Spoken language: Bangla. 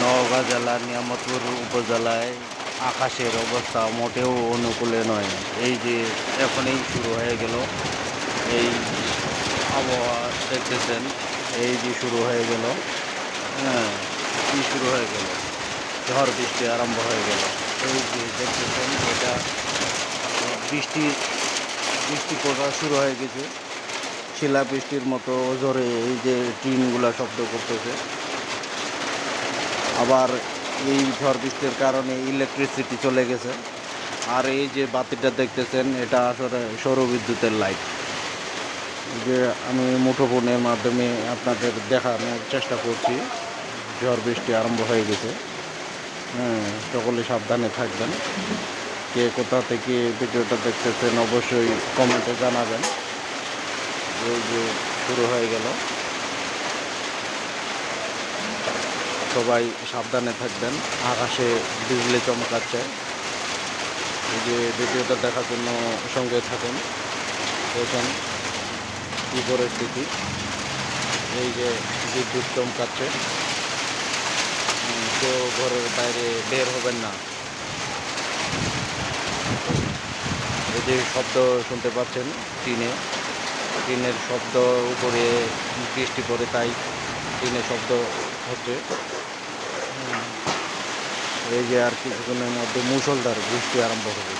নওগাঁ জেলার নিয়ামতপুর উপজেলায় আকাশের অবস্থা মোটেও অনুকূলে নয়। এই যে এখনই শুরু হয়ে গেল, এই আবহাওয়া দেখতেছেন, এই যে শুরু হয়ে গেল হ্যাঁ কি শুরু হয়ে গেল? ঝড় বৃষ্টি আরম্ভ হয়ে গেল। এই যে দেখতেছেন, এটা বৃষ্টি বৃষ্টি পড়া শুরু হয়ে গেছে। শিলা বৃষ্টির মতো জোরে এই যে টিনগুলা শব্দ করতেছে। আবার এই ঝড় বৃষ্টির কারণে ইলেকট্রিসিটি চলে গেছে। আর এই যে বাতিটা দেখতেছেন, এটা আসলে সৌরবিদ্যুতের লাইট যে আমি মুঠোফোনের মাধ্যমে আপনাদের দেখানোর চেষ্টা করছি, ঝড় বৃষ্টি আরম্ভ হয়ে গেছে। হ্যাঁ সকলে সাবধানে থাকবেন। কে কোথা থেকে ভিডিওটা দেখতেছেন অবশ্যই কমেন্টে জানাবেন। এই যে শুরু হয়ে গেল। সবাই সাবধানে থাকবেন। আকাশে বিজলি চমকাচ্ছে। এই যে ভিডিওটা দেখার জন্য সঙ্গে থাকুন। দেখুন কী পরিস্থিতি। এই যে বিদ্যুৎ চমকাচ্ছে। কেউ ঘরের বাইরে বের হবেন না। এই যে শব্দ শুনতে পাচ্ছেন টিনে। টিনের শব্দ উপরে বৃষ্টি পড়ে তাই টিনের শব্দ হচ্ছে। এই যে আর কিছুক্ষণের মধ্যে মুসলধার বৃষ্টি আরম্ভ হবে।